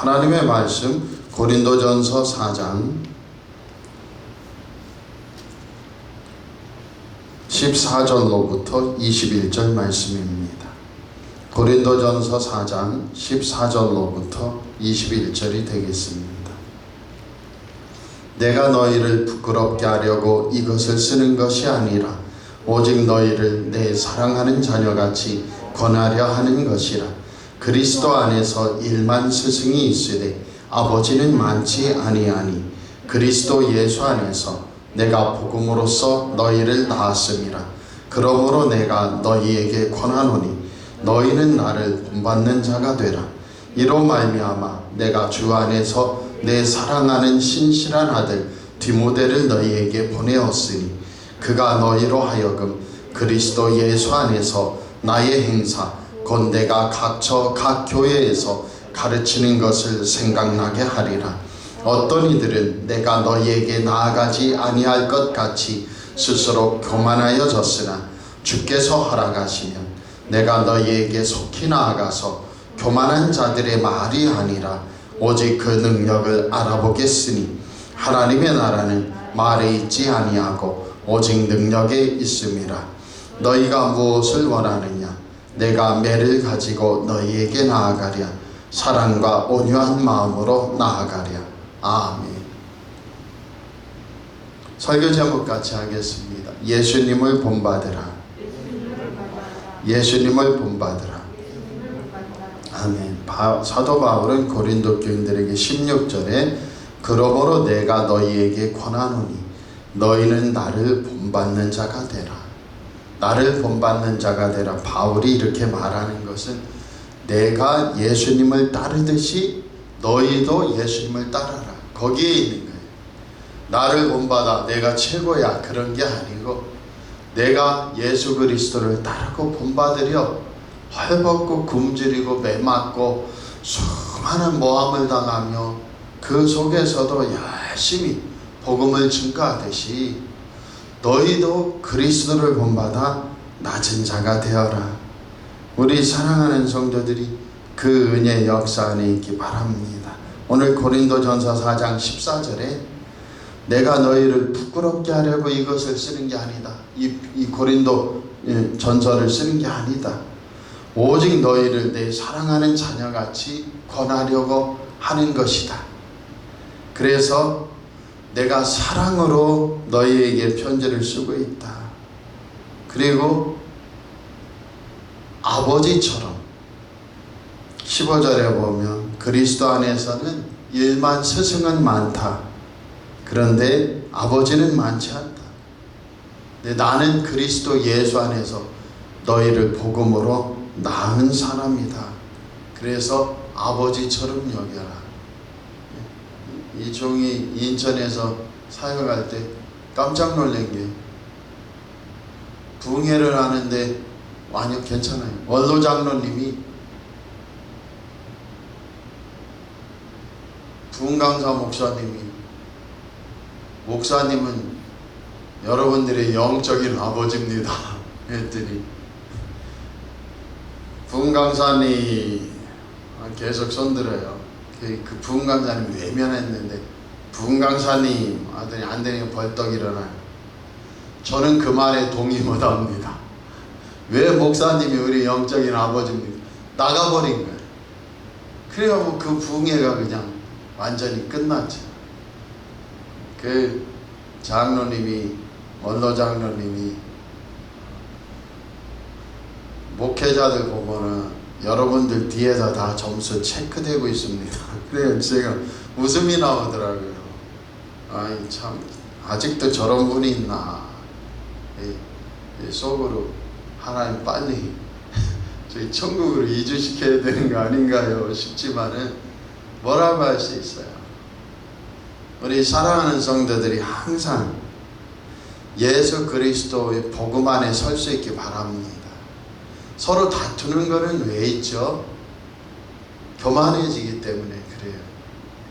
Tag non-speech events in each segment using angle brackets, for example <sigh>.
하나님의 말씀 고린도전서 4장 14절로부터 21절 말씀입니다. 고린도전서 4장 14절로부터 21절이 되겠습니다. 내가 너희를 부끄럽게 하려고 이것을 쓰는 것이 아니라 오직 너희를 내 사랑하는 자녀같이 권하려 하는 것이라 그리스도 안에서 일만 스승이 있으되 아버지는 많지 아니하니 그리스도 예수 안에서 내가 복음으로써 너희를 낳았음이라. 그러므로 내가 너희에게 권하노니 너희는 나를 본받는 자가 되라. 이로 말미암아 내가 주 안에서 내 사랑하는 신실한 아들 디모데를 너희에게 보내었으니 그가 너희로 하여금 그리스도 예수 안에서 나의 행사 곧 내가 각처 각 교회에서 가르치는 것을 생각나게 하리라. 어떤 이들은 내가 너희에게 나아가지 아니할 것 같이 스스로 교만하여졌으나 주께서 허락하시면 내가 너희에게 속히 나아가서 교만한 자들의 말이 아니라 오직 그 능력을 알아보겠으니 하나님의 나라는 말에 있지 아니하고 오직 능력에 있음이라. 너희가 무엇을 원하느냐 내가 매를 가지고 너희에게 나아가랴. 사랑과 온유한 마음으로 나아가랴. 아멘. 설교 제목 같이 하겠습니다. 예수님을 본받으라. 예수님을 본받으라. 아멘. 바, 사도 바울은 고린도 교인들에게 16절에 그러므로 내가 너희에게 권하노니 너희는 나를 본받는 자가 되라. 나를 본받는 자가 되라. 바울이 이렇게 말하는 것은 내가 예수님을 따르듯이 너희도 예수님을 따라라. 거기에 있는 거예요. 나를 본받아 내가 최고야 그런 게 아니고 내가 예수 그리스도를 따르고 본받으려 헐벗고 굶주리고 매맞고 수많은 모함을 당하며 그 속에서도 열심히 복음을 증거하듯이 너희도 그리스도를 본받아 낮은 자가 되어라. 우리 사랑하는 성도들이 그 은혜 역사 안에 있기 바랍니다. 오늘 고린도전서 4장 14절에 내가 너희를 부끄럽게 하려고 이것을 쓰는 게 아니다. 이, 이 고린도 예, 전서를 쓰는 게 아니다. 오직 너희를 내 사랑하는 자녀같이 권하려고 하는 것이다. 그래서 내가 사랑으로 너희에게 편지를 쓰고 있다. 그리고 아버지처럼 15절에 보면 그리스도 안에서는 일만 스승은 많다. 그런데 아버지는 많지 않다. 근데 나는 그리스도 예수 안에서 너희를 복음으로 낳은 사람이다. 그래서 아버지처럼 여겨라. 이 종이 인천에서 사역할 때 깜짝 놀란 게 부흥회를 하는데 아니요 괜찮아요. 원로 장로님이 부흥강사 목사님이 목사님은 여러분들의 영적인 아버지입니다. <laughs> 했더니 부흥강사님 계속 손들어요. 그, 그 부흥 강사님 외면했는데 부흥 강사님 하더니 안 되니까 벌떡 일어나요. 저는 그 말에 동의 못합니다. 왜 목사님이 우리 영적인 아버지입니까? 나가버린 거예요. 그래가지고 그 부흥회가 그냥 완전히 끝났죠. 그 장로님이 원로 장로님이 목회자들 보고는 여러분들 뒤에서 다 점수 체크되고 있습니다. 그래요. 제가 웃음이 나오더라고요. 아이 참 아직도 저런 분이 있나. 이, 이 속으로 하나님 빨리 <laughs> 저희 천국으로 이주시켜야 되는 거 아닌가요? 싶지만은 뭐라고 할 수 있어요. 우리 사랑하는 성도들이 항상 예수 그리스도의 복음 안에 설 수 있기 바랍니다. 서로 다투는 거는 왜 있죠? 교만해지기 때문에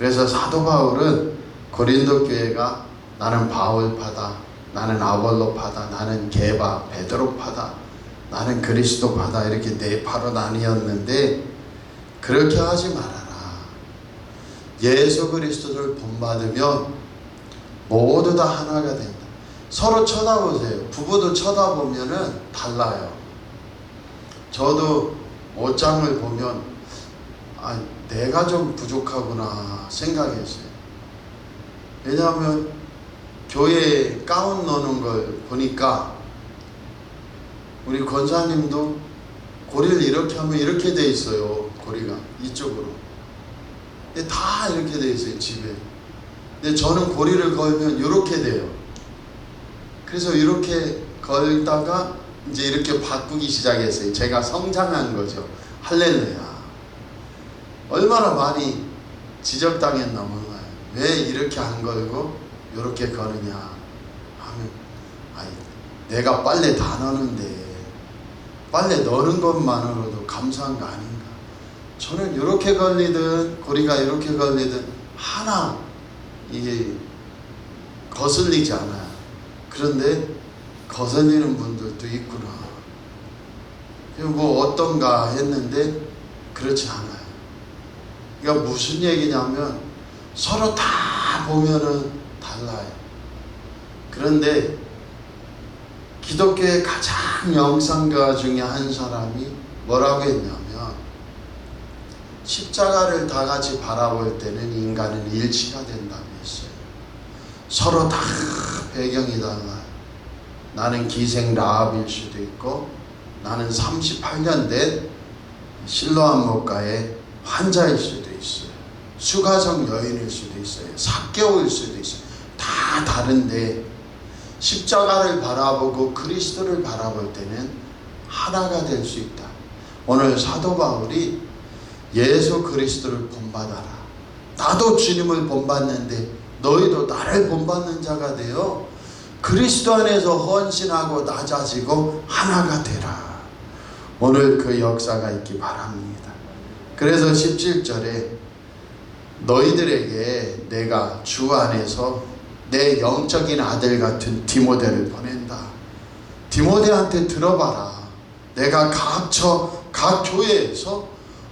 그래서 사도 바울은 고린도 교회가 나는 바울파다, 나는 아볼로파다, 나는 게바, 베드로파다, 나는 그리스도파다 이렇게 네 파로 나뉘었는데 그렇게 하지 말아라. 예수 그리스도를 본받으면 모두 다 하나가 된다. 서로 쳐다보세요. 부부도 쳐다보면은 달라요. 저도 옷장을 보면 아, 내가 좀 부족하구나 생각했어요. 왜냐하면 교회에 가운 넣는 걸 보니까 우리 권사님도 고리를 이렇게 하면 이렇게 돼 있어요. 고리가 이쪽으로. 근데 다 이렇게 돼 있어요 집에. 근데 저는 고리를 걸면 이렇게 돼요. 그래서 이렇게 걸다가 이제 이렇게 바꾸기 시작했어요. 제가 성장한 거죠. 할렐루야. 얼마나 많이 지적당했나 몰라요. 왜 이렇게 안 걸고 이렇게 거느냐 하면 아니 내가 빨래 다 넣는데 빨래 넣는 것만으로도 감사한 거 아닌가. 저는 이렇게 걸리든 고리가 이렇게 걸리든 하나 이게 거슬리지 않아요. 그런데 거슬리는 분들도 있구나. 뭐 어떤가 했는데 그렇지 않아요. 그러니까 무슨 얘기냐면 서로 다 보면은 달라요. 그런데 기독교의 가장 영상가 중에 한 사람이 뭐라고 했냐면 십자가를 다 같이 바라볼 때는 인간은 일치가 된다고 했어요. 서로 다 배경이 달라요. 나는 기생 라합일 수도 있고 나는 38년 된 실로암 목가의 환자일 수도 있 어요. 수가성 여인일 수도 있어요. 사개오일 수도 있어요. 다 다른데 십자가를 바라보고 그리스도를 바라볼 때는 하나가 될 수 있다. 오늘 사도 바울이 예수 그리스도를 본받아라. 나도 주님을 본받는데 너희도 나를 본받는 자가 되어 그리스도 안에서 헌신하고 낮아지고 하나가 되라. 오늘 그 역사가 있기 바랍니다. 그래서 17절에 너희들에게 내가 주 안에서 내 영적인 아들 같은 디모데를 보낸다. 디모데한테 들어봐라. 내가 각 처 각 교회에서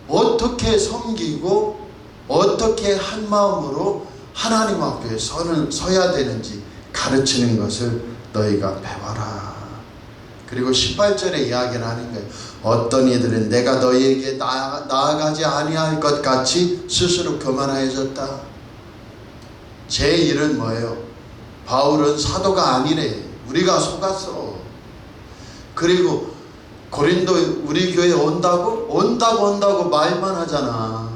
어떻게 섬기고 어떻게 한 마음으로 하나님 앞에 서는 서야 되는지 가르치는 것을 너희가 배워라. 그리고 18절에 이야기를 하는 거예요. 어떤 이들은 내가 너희에게 나아, 나아가지 아니할 것 같이 스스로 교만하여졌다. 제 일은 뭐예요? 바울은 사도가 아니래. 우리가 속았어. 그리고 고린도 우리 교회 온다고? 온다고 온다고 말만 하잖아.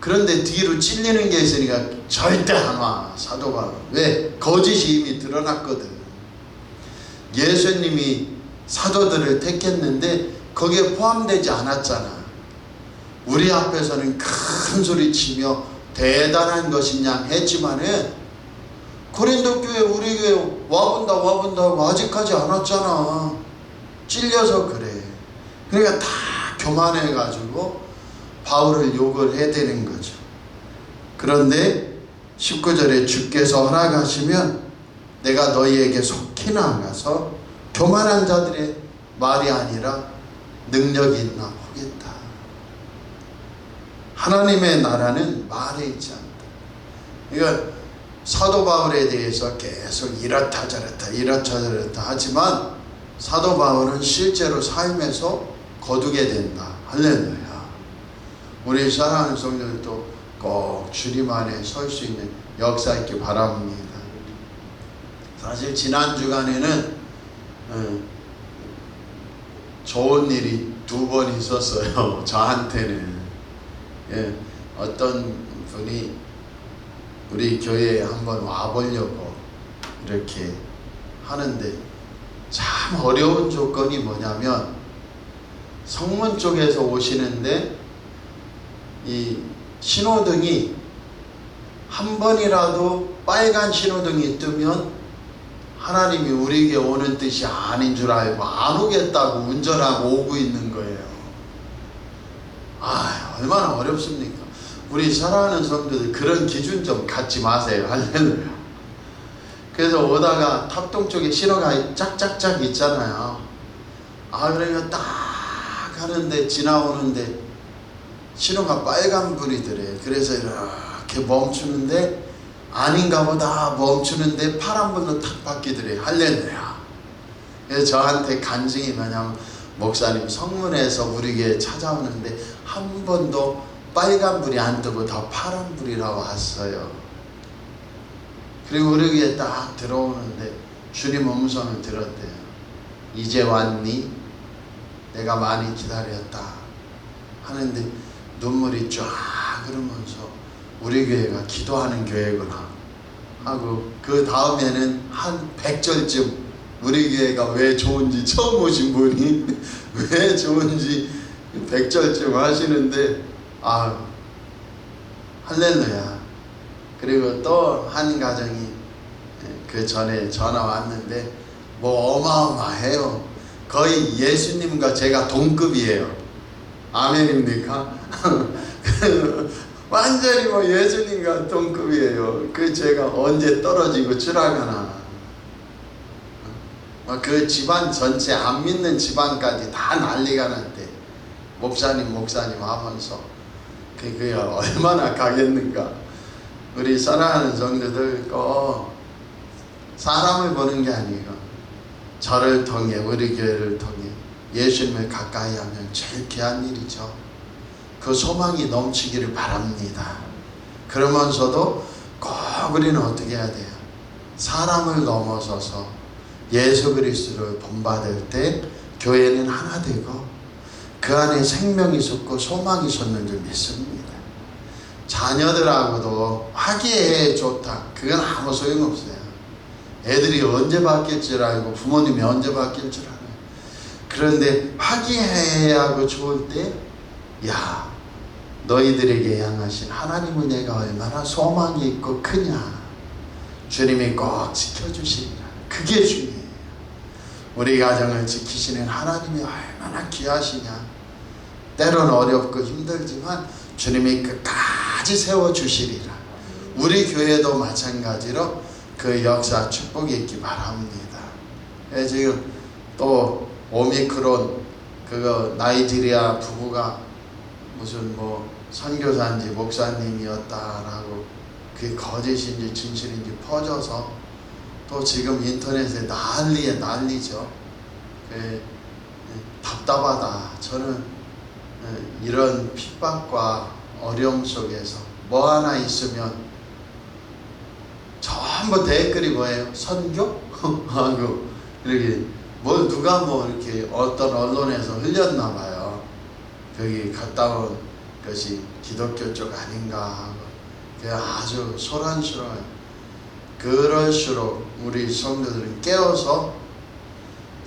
그런데 뒤로 찔리는 게 있으니까 절대 안 와. 사도가. 왜? 거짓이 이미 드러났거든. 예수님이 사도들을 택했는데 거기에 포함되지 않았잖아. 우리 앞에서는 큰 소리 치며 대단한 것이냐 했지만은 고린도 교회 우리 교회 와본다 와본다 하고 아직까지 안 왔잖아. 찔려서 그래. 그러니까 다 교만해 가지고 바울을 욕을 해대는 거죠. 그런데 19절에 주께서 허락하시면 내가 너희에게 속히 나가서 교만한 자들의 말이 아니라 능력이 있나 보겠다. 하나님의 나라는 말에 있지 않다. 그러니까 사도 바울에 대해서 계속 이렇다 저렇다 이렇다 저렇다 하지만 사도 바울은 실제로 삶에서 거두게 된다. 할렐루야. 우리 사랑하는 성도들도 꼭 주님 안에 설 수 있는 역사 있기 바랍니다. 사실 지난 주간에는 어, 좋은 일이 두 번 있었어요. <laughs> 저한테는 예, 어떤 분이 우리 교회에 한번 와보려고 이렇게 하는데 참 어려운 조건이 뭐냐면 성문 쪽에서 오시는데 이 신호등이 한 번이라도 빨간 신호등이 뜨면 하나님이 우리에게 오는 뜻이 아닌 줄 알고 안 오겠다고 운전하고 오고 있는 거예요. 아, 얼마나 어렵습니까? 우리 사랑하는 성도들 그런 기준 좀 갖지 마세요. 할렐루야. 그래서 오다가 탑동 쪽에 신호가 짝짝짝 있잖아요. 아, 그러니까 딱 하는데 지나오는데 신호가 빨간 불이더래. 그래서 이렇게 이렇게 멈추는데 아닌가 보다 멈추는데 파란 불로 탁 바뀌더래 할렐루야. 그래서 저한테 간증이 뭐냐면 목사님 성문에서 우리 교회 찾아오는데 한 번도 빨간불이 안 뜨고 다 파란불이라 왔어요. 그리고 우리 교회 딱 들어오는데 주님 음성을 들었대요. 이제 왔니? 내가 많이 기다렸다. 하는데 눈물이 쫙 흐르면서 우리 교회가 기도하는 교회구나 하고 그 다음에는 한 100절쯤 우리 교회가 왜 좋은지 처음 오신 분이 <laughs> 왜 좋은지 100절쯤 하시는데 아 할렐루야. 그리고 또 한 가정이 그 전에 전화 왔는데 뭐 어마어마해요. 거의 예수님과 제가 동급이에요. 아멘입니까? <laughs> 완전히 뭐 예수님과 동급이에요. 그 제가 언제 떨어지고 지나가나. 어, 그 집안 전체 안 믿는 집안까지 다 난리가 났대. 목사님 목사님 하면서 그게 얼마나 가겠는가. 우리 사랑하는 성도들 꼭 사람을 보는 게 아니고 저를 통해 우리 교회를 통해 예수님을 가까이 하면 제일 귀한 일이죠. 그 소망이 넘치기를 바랍니다. 그러면서도 꼭 우리는 어떻게 해야 돼요? 사람을 넘어서서 예수 그리스도를 본받을 때 교회는 하나 되고 그 안에 생명이 솟고 소망이 솟는 줄 믿습니다. 자녀들하고도 화기애애 좋다. 그건 아무 소용없어요. 애들이 언제 바뀔 줄 알고 부모님이 언제 바뀔 줄 알아요. 그런데 화기애애하고 좋을 때, 야, 너희들에게 향하신 하나님의 내가 얼마나 소망이 있고 크냐. 주님이 꼭 지켜주시리라. 그게 중요해요. 우리 가정을 지키시는 하나님이 얼마나 귀하시냐. 때론 어렵고 힘들지만 주님이 끝까지 세워주시리라. 우리 교회도 마찬가지로 그 역사 축복이 있기 바랍니다. 예, 지금 또 오미크론 그거 나이지리아 부부가 무슨 뭐 선교사인지 목사님이었다라고 그게 거짓인지 진실인지 퍼져서 또 지금 인터넷에 난리에 난리죠. 그, 예, 답답하다. 저는 예, 이런 핍박과 어려움 속에서 뭐 하나 있으면 전부 댓글이 뭐예요? 선교? <laughs> 하고 이렇게 뭘 누가 뭐 이렇게 어떤 언론에서 흘렸나 봐요. 거기 갔다 온 것이 기독교 쪽 아닌가 하고 그 아주 소란스러운 그럴수록 우리 성도들은 깨어서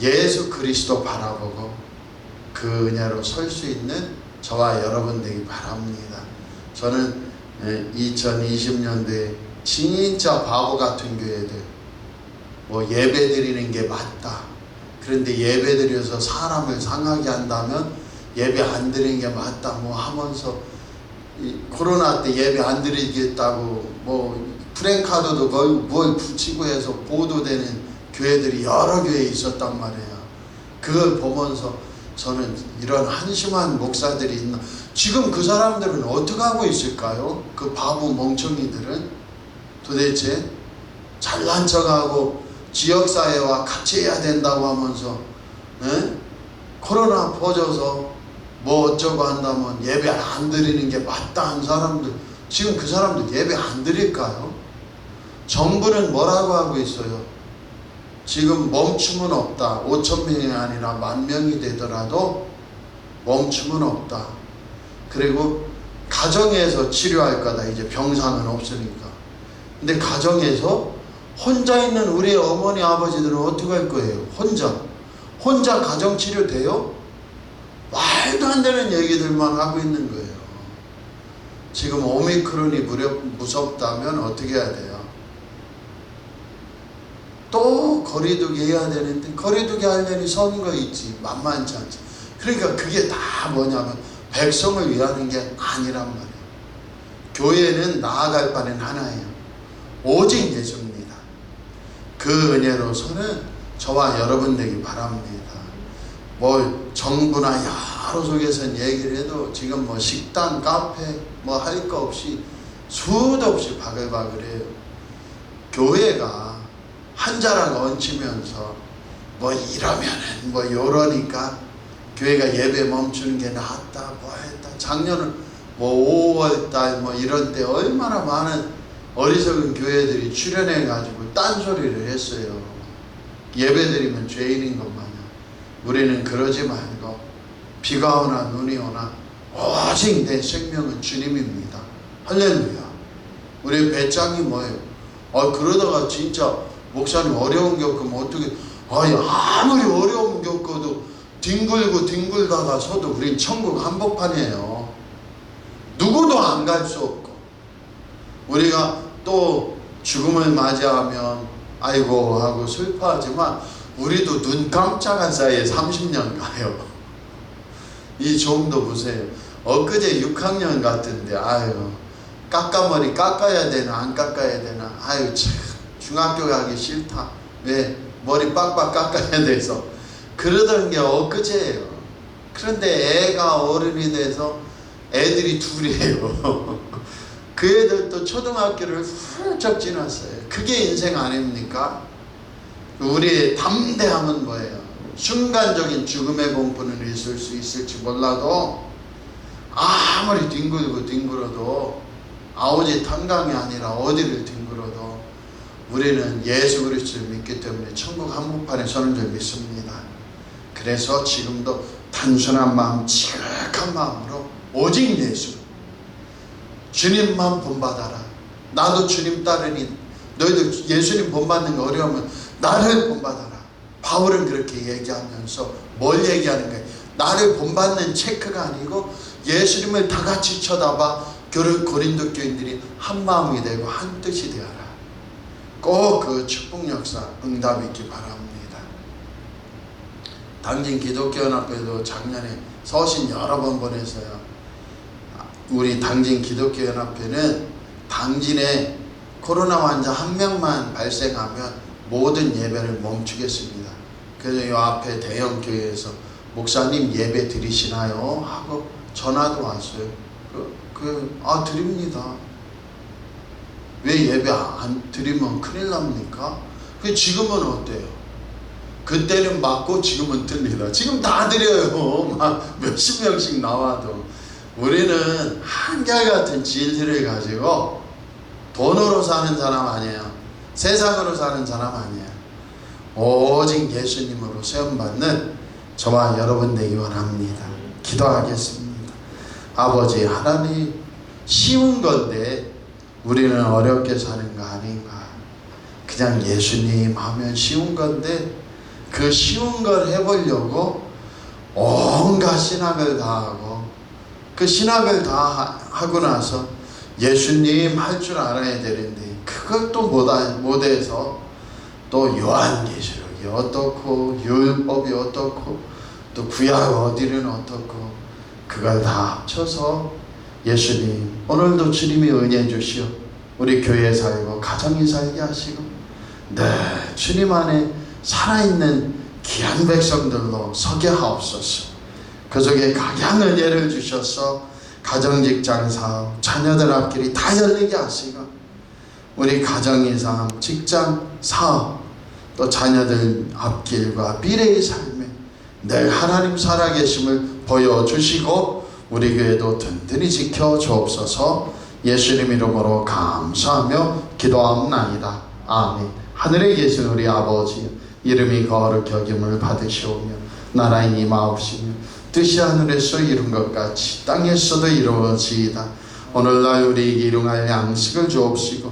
예수 그리스도 바라보고 그 은혜로 설 수 있는 저와 여러분 되기 바랍니다. 저는 2020년도에 진짜 바보 같은 교회들 뭐 예배 드리는 게 맞다. 그런데 예배 드려서 사람을 상하게 한다면 예배 안 드리는 게 맞다. 뭐 하면서 이 코로나 때 예배 안 드리겠다고 뭐 프랭카드도 거의 뭘 붙이고 해서 보도되는 교회들이 여러 교회 있었단 말이에요. 그걸 보면서 저는 이런 한심한 목사들이 있나. 지금 그 사람들은 어떻게 하고 있을까요? 그 바보 멍청이들은 도대체 잘난 척하고 지역사회와 같이 해야 된다고 하면서 에? 코로나 퍼져서 뭐 어쩌고 한다면 예배 안 드리는 게 맞다 한 사람들 지금 그 사람들 예배 안 드릴까요? 정부는 뭐라고 하고 있어요? 지금 멈춤은 없다. 5천 명이 아니라 만 명이 되더라도 멈춤은 없다. 그리고 가정에서 치료할 거다. 이제 병상은 없으니까. 근데 가정에서 혼자 있는 우리 어머니 아버지들은 어떻게 할 거예요? 혼자. 혼자 가정 치료 돼요? 말도 안 되는 얘기들만 하고 있는 거예요. 지금 오미크론이 무섭다면 어떻게 해야 돼요? 또 거리두기 해야 되는데 거리두기 하려니 선거 있지 만만치 않지. 그러니까 그게 다 뭐냐면 백성을 위하는 게 아니란 말이에요. 교회는 나아갈 바는 하나예요. 오직 예수입니다. 그 은혜로서는 저와 여러분 되기 바랍니다 뭐 정부나 여러 속에서 얘기를 해도 지금 뭐 식당 카페 뭐 할 거 없이 수도 없이 바글바글해요. 교회가 한 자락 얹히면서 뭐 이러면은 뭐 요러니까 교회가 예배 멈추는 게 낫다 뭐 했다. 작년은 뭐 5월달 뭐 이런 때 얼마나 많은 어리석은 교회들이 출연해 가지고 딴소리를 했어요. 예배 드리면 죄인인 것 마냥 우리는 그러지 말고 비가 오나 눈이 오나 오직 내 생명은 주님입니다. 할렐루야. 우리 배짱이 뭐예요? 아 그러다가 진짜 목사님 어려운 겪으면 어떻게 아니 아무리 어려움 겪어도 뒹굴고 뒹굴다가 서도 우린 천국 한복판이에요. 누구도 안 갈 수 없고. 우리가 또 죽음을 맞이하면 아이고 하고 슬퍼하지만 우리도 눈 깜짝한 사이에 30년 가요. 이 좀도 보세요. 엊그제 6학년 같은데 아유 깎아머리 깎아야 되나 안 깎아야 되나 아유 참 중학교 가기 싫다. 왜 머리 빡빡 깎아야 돼서 그러던 게 엊그제예요. 그런데 애가 어른이 돼서 애들이 둘이에요. <laughs> 그 애들도 초등학교를 훌쩍 지났어요. 그게 인생 아닙니까? 우리의 담대함은 뭐예요? 순간적인 죽음의 공포는 있을 수 있을지 몰라도 아무리 뒹굴고 뒹굴어도 아오지 탄강이 아니라 어디를 뒹굴어도 우리는 예수 그리스도를 믿기 때문에 천국 한복판에 서는 줄 믿습니다. 그래서 지금도 단순한 마음, 지극한 마음으로 오직 예수 주님만 본받아라. 나도 주님 따르니 너희도 예수님 본받는 거 어려우면 나를 본받아라. 바울은 그렇게 얘기하면서 뭘 얘기하는 거예요? 나를 본받는 체크가 아니고 예수님을 다 같이 쳐다봐 교를 고린도 교인들이 한 마음이 되고 한 뜻이 되어라. 꼭 그 축복 역사 응답 있기 바랍니다. 당진 기독교 연합회도 작년에 서신 여러 번 보내서요. 우리 당진 기독교 연합회는 당진에 코로나 환자 한 명만 발생하면 모든 예배를 멈추겠습니다. 그래서 이 앞에 대형 교회에서 목사님 예배 드리시나요? 하고 전화도 왔어요. 그, 그, 아, 드립니다. 왜 예배 안 드리면 큰일 납니까? 그 지금은 어때요? 그때는 맞고 지금은 틀리다. 지금 다 드려요. <laughs> 막 몇십 명씩 나와도. 우리는 한결같은 진리를 가지고 돈으로 사는 사람 아니에요. 세상으로 사는 사람 아니에요. 오직 예수님으로 세움받는 저와 여러분 되기 원합니다. 기도하겠습니다. 아버지 하나님 쉬운 건데 우리는 어렵게 사는 거 아닌가. 그냥 예수님 하면 쉬운 건데 그 쉬운 걸 해보려고 온갖 신학을 다 하고 그 신학을 다 하고 나서 예수님 할 줄 알아야 되는데 그것도 못해서 또 요한계시록이 어떻고 율법이 어떻고 또 구약 어디는 어떻고 그걸 다 합쳐서 예수님 오늘도 주님이 은혜 주시오 우리 교회 살고 가정이 살게 하시고 네 주님 안에 살아있는 귀한 백성들로 서게 하옵소서. 그 속에 각양 은혜를 주셔서 가정 직장 사업 자녀들 앞길이 다 열리게 하시고 우리 가정의 삶 직장 사업 또 자녀들 앞길과 미래의 삶에 늘 하나님 살아계심을 보여주시고 우리 교회도 든든히 지켜 주옵소서 예수님 이름으로 감사하며 기도합나이다. 아멘. 하늘에 계신 우리 아버지 이름이 거룩히 여김을 받으시오며 나라의 임하옵시며 뜻이 하늘에서 이룬 것 같이 땅에서도 이루어지이다. 오늘날 우리에게 일용할 양식을 주옵시고